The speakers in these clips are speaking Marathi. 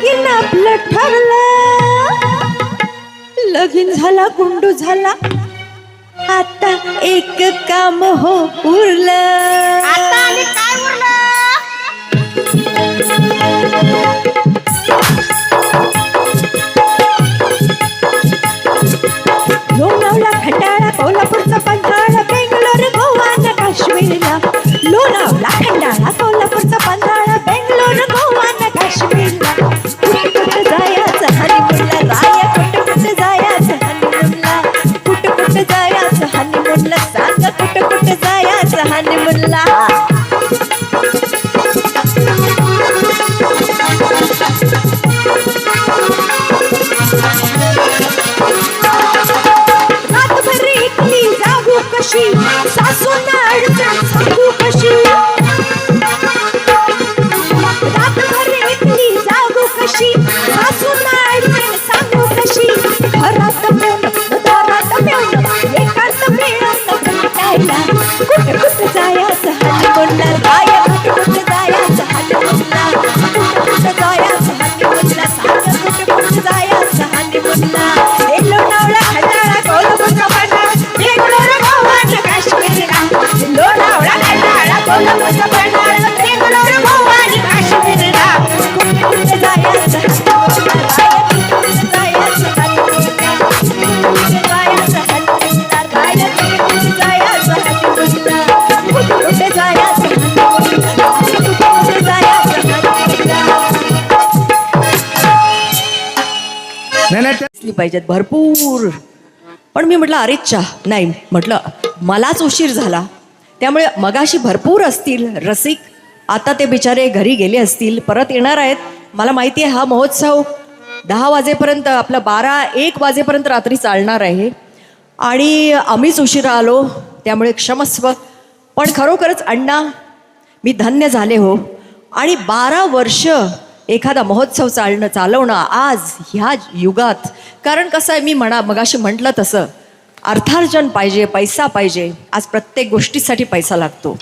लगीन आपलं ठरलं. लगीन झाला गुंडू झाला. आता एक काम हो उरलं. पाहिजेत भरपूर. पण मी म्हटलं अरे चा नाही. म्हटलं मलाच उशीर झाला. त्यामुळे मगाशी भरपूर असतील रसिक आता ते बिचारे घरी गेले असतील परत येणार आहेत. मला माहिती आहे हा महोत्सव दहा वाजेपर्यंत आपला बारा एक वाजेपर्यंत रात्री चालणार आहे. आणि आम्हीच उशिरा आलो त्यामुळे क्षमस्व. पण खरोखरच अण्णा मी धन्य झाले हो. आणि बारा वर्ष एखादा महोत्सव चालणं चालवणं आज ह्या युगात. कारण कसं आहे मी म्हणा मगाशी म्हटलं तसं अर्थार्जन पाहिजे पैसा पाहिजे आज प्रत्येक गोष्टीसाठी पैसा लागतो.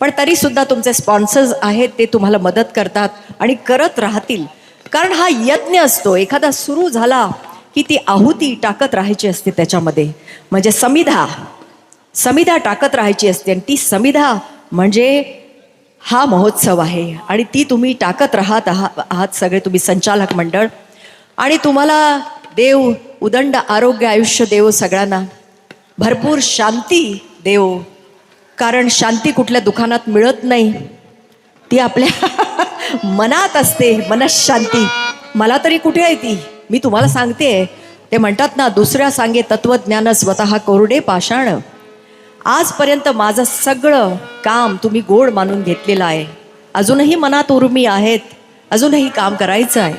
पण तरीसुद्धा तुमचे स्पॉन्सर्स आहेत ते तुम्हाला मदत करतात आणि करत राहतील. कारण हा यज्ञ असतो एखादा सुरू झाला की ती आहुती टाकत राहायची असते त्याच्यामध्ये. म्हणजे समिधा समिधा टाकत राहायची असते आणि ती समिधा म्हणजे हा महोत्सव आहे आणि ती तुम्ही टाकत राहत आहात आहात सगळे तुम्ही संचालक मंडळ. आणि तुम्हाला देव उदंड आरोग्य आयुष्य देव सगळ्यांना. भरपूर शांती देव. कारण शांती कुठल्या दुकानात मिळत नाही. ती आपल्या मनात असते मनशांती. मला तरी कुठे आहे ती? मी तुम्हाला सांगते ते म्हणतात ना दुसऱ्या सांगे तत्वज्ञान स्वतः कोरडे पाषाण. आजपर्यंत माझं सगळं काम तुम्ही गोड मानून घेतलेलं आहे. अजूनही मनात उर्मी आहेत. अजूनही काम करायचं आहे.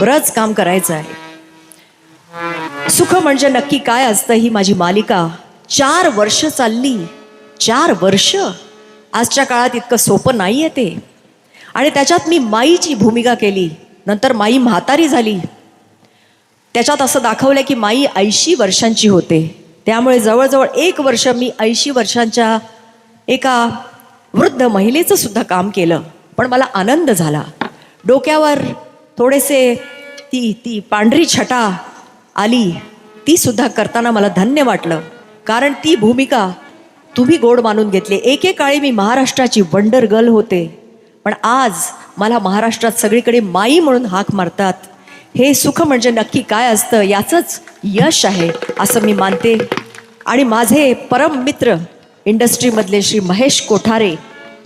बरंच काम करायचं आहे. सुख म्हणजे नक्की काय असतं ही माझी मालिका. चार वर्ष चालली. चार वर्ष? आजच्या काळात इतकं सोपं नाही आहे ते. आणि त्याच्यात मी माईची भूमिका केली. नंतर माई म्हातारी झाली. त्याच्यात असं दाखवलं की माई ऐंशी वर्षांची होते. त्यामुळे जवळजवळ एक वर्ष मी ऐंशी वर्षांच्या एका वृद्ध महिलेचं सुद्धा काम केलं. पण मला आनंद झाला. डोक्यावर थोडेसे ती ती पांढरी छटा आली ती सुद्धा करताना मला धन्य वाटलं. कारण ती भूमिका तुम्ही गोड मानून घेतली. एकेकाळी मी महाराष्ट्राची वंडर गर्ल होते. पण आज मला महाराष्ट्रात सगळीकडे माई म्हणून हाक मारतात. हे सुख म्हणजे नक्की काय असतं? याचंच यश आहे असं मी मानते. आणि माझे परम मित्र इंडस्ट्रीमधले श्री महेश कोठारे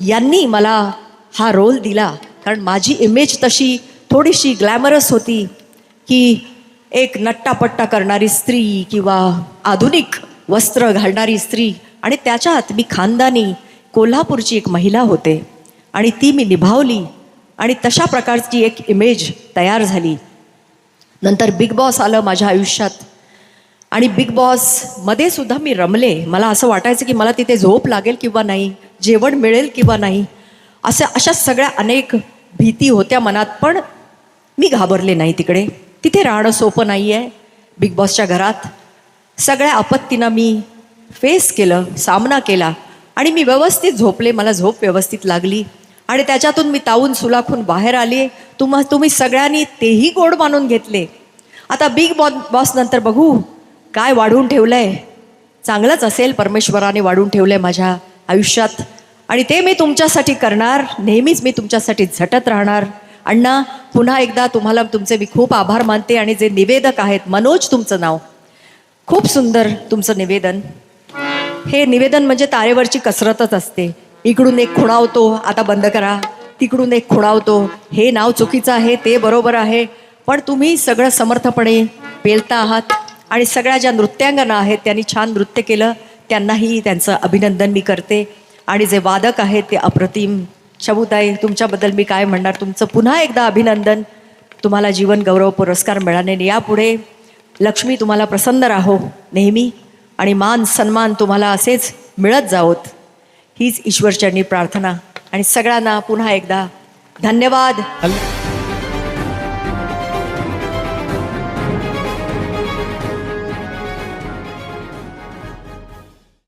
यांनी मला हा रोल दिला. कारण माझी इमेज तशी थोडीशी ग्लॅमरस होती की एक नट्टापट्टा करणारी स्त्री किंवा आधुनिक वस्त्र घालणारी स्त्री. आणि त्याच्यात मी खानदानी कोल्हापूरची एक महिला होते. आणि ती मी निभावली आणि तशा प्रकारची एक इमेज तयार झाली. नंतर बिग बॉस आलं माझ्या आयुष्यात. आणि बिग बॉसमध्ये सुद्धा मी रमले. मला असं वाटायचं की मला तिथे झोप लागेल किंवा नाही जेवण मिळेल किंवा नाही असं अशा सगळ्या अनेक भीती होत्या मनात पण मी घाबरले नाही तिकडे. तिथे राहणं सोपं नाही आहे बिग बॉसच्या घरात सगळ्या आपत्तींना मी फेस केलं सामना केला आणि मी व्यवस्थित झोपले. मला झोप व्यवस्थित लागली आणि त्याच्यातून मी तावून सुलाखून बाहेर आले. तुम्हा तुम्ही सगळ्यांनी तेही गोड मानून घेतले. आता बिग बॉ बॉस नंतर बघू काय वाढवून ठेवलंय? चांगलंच असेल परमेश्वराने वाढून ठेवलंय माझ्या आयुष्यात. आणि ते मी तुमच्यासाठी करणार नेहमीच मी तुमच्यासाठी झटत राहणार. अण्णा पुन्हा एकदा तुम्हाला तुमचे मी खूप आभार मानते आणि जे निवेदक आहेत मनोज तुमचं नाव. खूप सुंदर तुमचं निवेदन. हे निवेदन म्हणजे तारेवरची कसरतच असते. इकडून एक खुणावतो आता बंद करा. तिकडून एक खुणावतो. हे नाव चुकीचं आहे ते बरोबर आहे. पण तुम्ही सगळं समर्थपणे पेलता आहात. आणि सगळ्या ज्या नृत्यांगना आहेत त्यांनी छान नृत्य केलं. त्यांनाही त्यांचं अभिनंदन मी करते. आणि जे वादक आहेत ते अप्रतिम. शबुताई तुमच्याबद्दल मी काय म्हणणार? तुमचं पुन्हा एकदा अभिनंदन. तुम्हाला जीवन गौरव पुरस्कार मिळाले. यापुढे लक्ष्मी तुम्हाला प्रसन्न राहो नेहमी. आणि मान सन्मान तुम्हाला असेच मिळत जावोत. हीच ईश्वरचरणी प्रार्थना. आणि सगळ्यांना पुन्हा एकदा धन्यवाद.